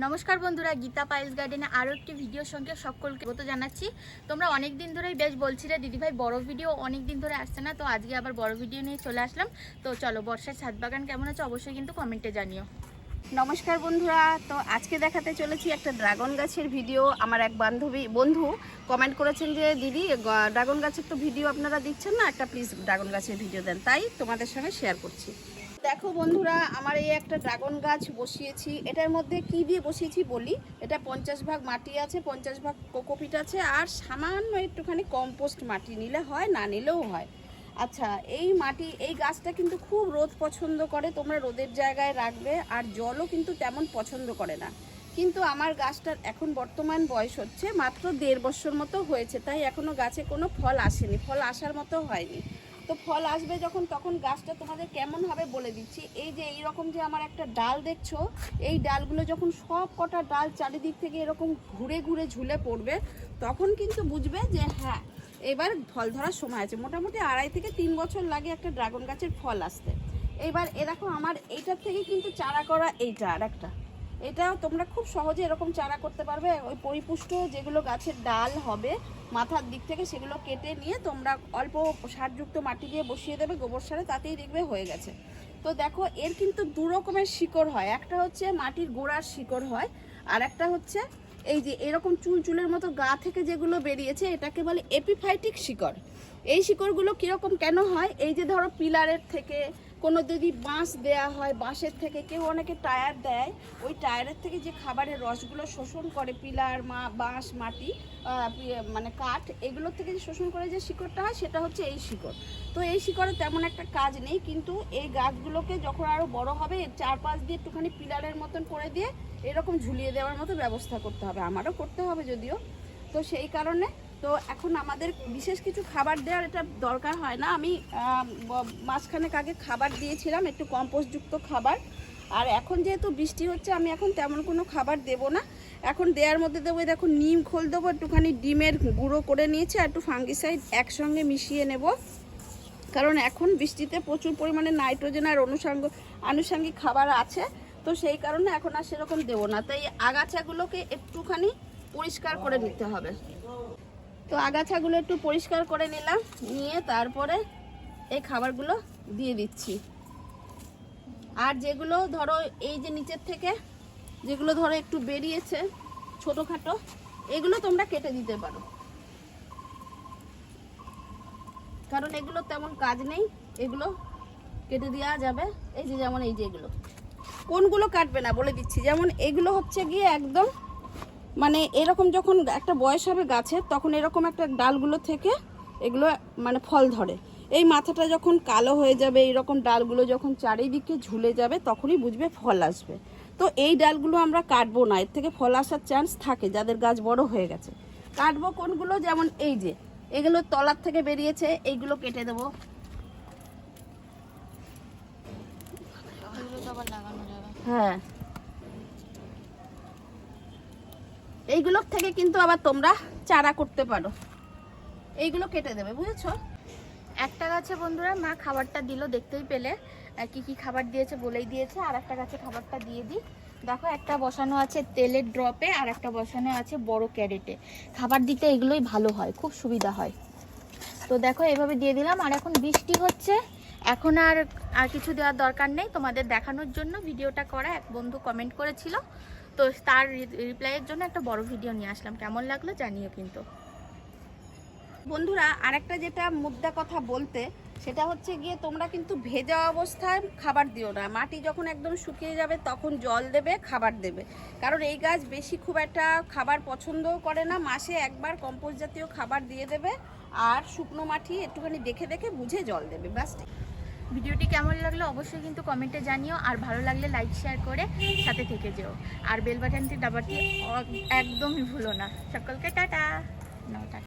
নমস্কার বন্ধুরা, গীতা পাইলস গার্ডেনে আরও একটি ভিডিওর সঙ্গে সকলকে স্বাগত জানাচ্ছি। তোমরা অনেক দিন ধরেই বেশ বলছিলে দিদিভাই বড় ভিডিও অনেক দিন ধরে আসছে না, তো আজকে আবার বড় ভিডিও নিয়ে চলে আসলাম। তো চলো, বর্ষার ছাদ বাগান কেমন আছে অবশ্যই কিন্তু কমেন্টে জানিও। নমস্কার বন্ধুরা, তো আজকে দেখাতে চলেছি একটা ড্রাগন গাছের ভিডিও। আমার এক বান্ধবী, বন্ধু কমেন্ট করেছেন যে, দিদি ড্রাগন গাছের তো ভিডিও আপনারা দিচ্ছেন না, একটা প্লিজ ড্রাগন গাছের ভিডিও দেন। তাই তোমাদের সঙ্গে শেয়ার করছি। দেখো বন্ধুরা, আমার এই একটা ড্রাগন গাছ বসিয়েছি। এটার মধ্যে কি দিয়ে বসিয়েছি বলি? এটা পঞ্চাশ ভাগ মাটি আছে, পঞ্চাশ ভাগ কোকোপিট আছে, আর সামান্য একটুখানি কম্পোস্ট মাটি নিলে হয়, না নিলেও হয়। আচ্ছা এই মাটি, এই গাছটা কিন্তু খুব রোদ পছন্দ করে, তোমরা রোদের জায়গায় রাখবে, আর জলও কিন্তু তেমন পছন্দ করে না। কিন্তু আমার গাছটার এখন বর্তমান বয়স হচ্ছে, মাত্র দেড় বছর মতো হয়েছে, তাই এখনও গাছে কোনো ফল আসেনি, ফল আসার মতো হয়নি। তো ফল আসবে যখন, তখন গাছটা তোমাদের কেমন হবে বলে দিচ্ছি। এই যে এই রকম যে আমার একটা ডাল দেখছ, এই ডালগুলো যখন সব কটা ডাল চারিদিক থেকে এরকম ঘুরে ঘুরে ঝুলে পড়বে, তখন কিন্তু বুঝবে যে হ্যাঁ এবার ফল ধরার সময় আছে। মোটামুটি আড়াই থেকে তিন বছর লাগে একটা ড্রাগন গাছের ফল আসতে। এবার এ দেখো, আমার এইটার থেকে কিন্তু চারা করা এইটা আর একটা। এটাও তোমরা খুব সহজে এরকম চারা করতে পারবে। ওই পরিপুষ্ট যেগুলো গাছের ডাল হবে মাথার দিক থেকে সেগুলো কেটে নিয়ে তোমরা অল্প সারযুক্ত মাটি দিয়ে বসিয়ে দেবে, গোবর সারে তাতেই দেখবে হয়ে গেছে। তো দেখো, এর কিন্তু দু রকমের শিকড় হয়। একটা হচ্ছে মাটির গোড়ার শিকড় হয়, আর একটা হচ্ছে এই যে এরকম চুল চুলের মতো গা থেকে যেগুলো বেরিয়েছে, এটাকে বলে এপিফাইটিক শিকড়। এই শিকড়গুলো কীরকম কেন হয়? এই যে ধরো পিলারের থেকে কোনো যদি বাঁশ দেয়া হয়, বাঁশের থেকে কেউ অনেকে টায়ার দেয়, ওই টায়ারের থেকে যে খাবারের রসগুলো শোষণ করে পিলার, মা, বাঁশ, মাটি মানে কাঠ, এগুলো থেকে যে শোষণ করে যে শিকড়টা হয়, সেটা হচ্ছে এই শিকড়। তো এই শিকড়ে তেমন একটা কাজ নেই, কিন্তু এই গাছগুলোকে যখন আরও বড় হবে চারপাশ দিয়ে একটুখানি পিলারের মতন করে দিয়ে এরকম ঝুলিয়ে দেওয়ার মতো ব্যবস্থা করতে হবে। আমারও করতে হবে যদিও। তো সেই কারণে তো এখন আমাদের বিশেষ কিছু খাবার দেওয়ার এটা দরকার হয় না। আমি মাঝখানেক আগে খাবার দিয়েছিলাম, একটু কম্পোস্টযুক্ত খাবার। আর এখন যেহেতু বৃষ্টি হচ্ছে, আমি এখন তেমন কোনো খাবার দেব না। এখন দেওয়ার মধ্যে দেবো দেখো, নিম খোল দেবো, একটুখানি ডিমের গুঁড়ো করে নিয়েছি আর একটু ফাঙ্গিসাইড একসঙ্গে মিশিয়ে নেব। কারণ এখন বৃষ্টিতে প্রচুর পরিমাণে নাইট্রোজেন আর অনুষাঙ্গ, আনুষাঙ্গিক খাবার আছে। তো সেই কারণে এখন আর সেরকম দেবো না। তাই আগাছাগুলোকে একটুখানি পরিষ্কার করে নিতে হবে। তো আগাছাগুলো একটু পরিষ্কার করে নিলাম, নিয়ে তারপরে এই খাবারগুলো দিয়ে দিচ্ছি। আর যেগুলো ধরো এই যে নিচের থেকে, যেগুলো ধরো একটু বেরিয়েছে ছোটোখাটো, এগুলো তোমরা কেটে দিতে পারো। কারণ এগুলো তেমন কাজ নেই, এগুলো কেটে দেওয়া যাবে। এই যে যেমন এই যে এগুলো। কোনগুলো কাটবে না বলে দিচ্ছি, যেমন এগুলো হচ্ছে গিয়ে একদম মানে এরকম যখন একটা বয়স হবে গাছের তখন এরকম একটা ডালগুলো থেকে এগুলো মানে ফল ধরে। এই মাথাটা যখন কালো হয়ে যাবে এইরকম ডালগুলো যখন চারিদিকে ঝুলে যাবে তখনই বুঝবে ফল আসবে। তো এই ডালগুলো আমরা কাটবো না এর থেকে ফল আসার চান্স থাকে যাদের গাছ বড় হয়ে গেছে। কাটবো কোনগুলো? যেমন এই যে এগুলো তলার থেকে বেরিয়েছে এইগুলো কেটে দেবো। হ্যাঁ। এইগুলোর থেকে কিন্তু আবার তোমরা চারা করতে পারো। এইগুলো কেটে দেবে, বুঝেছ? একটা গাছে বন্ধুরা মা খাবারটা দিল, দেখতেই পেলে। কি কি খাবার দিয়েছে বলেই দিয়েছে। আর একটা গাছে খাবারটা দিয়ে দিই। দেখো, একটা বসানো আছে তেলের ড্রপে, আর একটা বসানো আছে বড় ক্যারেটে। খাবার দিতে এগুলোই ভালো হয়, খুব সুবিধা হয়। তো দেখো, এভাবে দিয়ে দিলাম। আর এখন বৃষ্টি হচ্ছে। এখন আর আর কিছু দেওয়ার দরকার নেই। তোমাদের দেখানোর জন্য ভিডিওটা করা। এক বন্ধু কমেন্ট করেছিল। তো তার রিপ্লাইয়ের জন্য একটা বড় ভিডিও নিয়ে আসলাম। কেমন লাগল জানিও কিন্তু। বন্ধুরা, আরেকটা যেটা মুদ্রা কথা বলতে, সেটা হচ্ছে গিয়ে তোমরা কিন্তু ভেজা অবস্থায় খাবার দিও না। মাটি যখন একদম শুকিয়ে যাবে, তখন জল দেবে, খাবার দেবে। কারণ এই গাছ বেশি খুব একটা খাবার পছন্দও করে না। মাসে একবার কম্পোস্ট জাতীয় খাবার দিয়ে দেবে, আর শুকনো মাটি একটুখানি দেখে দেখে বুঝে জল দেবে, ব্যাস। ভিডিওটি কেমন লাগল অবশ্যই কিন্তু কমেন্টে জানিও, আর ভালো লাগলে লাইক শেয়ার করে সাথে থেকে যেও। আর বেল বাটনটি একদমই ভুলো না। সকলকে টাটা। টাটা